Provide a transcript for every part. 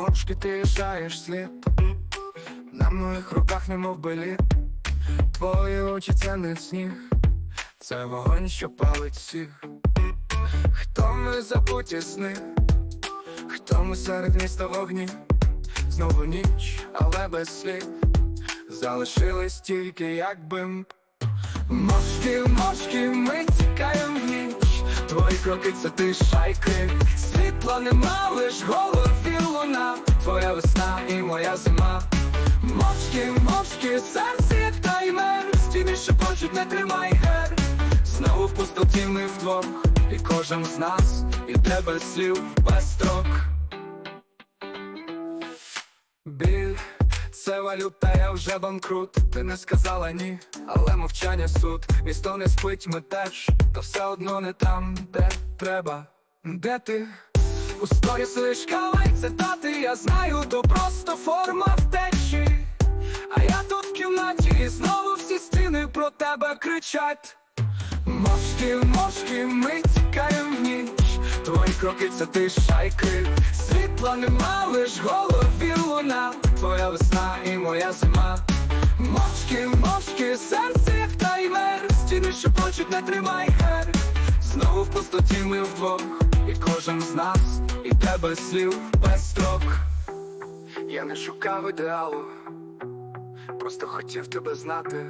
Мовчки ти їжджаєш слід. На моїх руках немов беліт Твої очі це не сніг. Це вогонь, що палить всіх. Хто ми забуті сни Хто ми серед міста вогні? Знову ніч, але без слів. Залишились тільки якби м- Мовчки, мовчки, ми тікаємо в ніч Твої кроки це ти шайки, Світла нема, лиш голові луна. Твоя весна і моя зима. Мовчки, мовчки, серце як таймер Стіни шепочуть, не тримай гер. Знову в пустоті ми вдвох І кожен з нас іде без слів, без строк валюта, я вже банкрут. Ти не сказала ні, але мовчання суд. Місто не спить, ми теж, та все одно не там, де треба. Де ти? У сторіс лиш кава й цитати Я знаю, то просто форма втечі. А я тут в кімнаті і знову всі стіни про тебе кричать. Мовчки, мовчки, ми тікаємо в ніч. Твої кроки це тиша й крик. Світла нема, лиш голові луна Твоя весна і моя зима. Мовчки, мовчки, серце як таймер. Стіни шепочуть, не тримай гер Знову в пустоті ми вдвох. І кожен з нас іде без слів, без строк. Я не шукав ідеалу. Просто хотів тебе знати.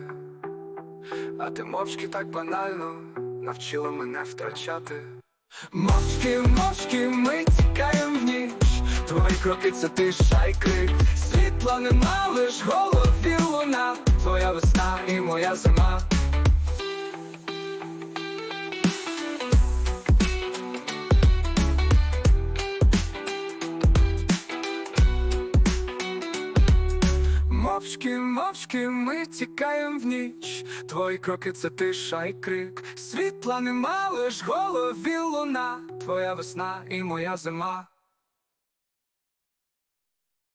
А ти мовчки так банально навчила мене втрачати. Мовчки, мовчки, ми тікаємо в ніч. Твої кроки це тиша й крик. Світла нема, лиш голові луна. Твоя весна і моя зима. Мовчки, мовчки, ми тікаємо в ніч. Твої кроки це тиша й крик. Світла нема, лиш голові луна. Твоя весна і моя зима.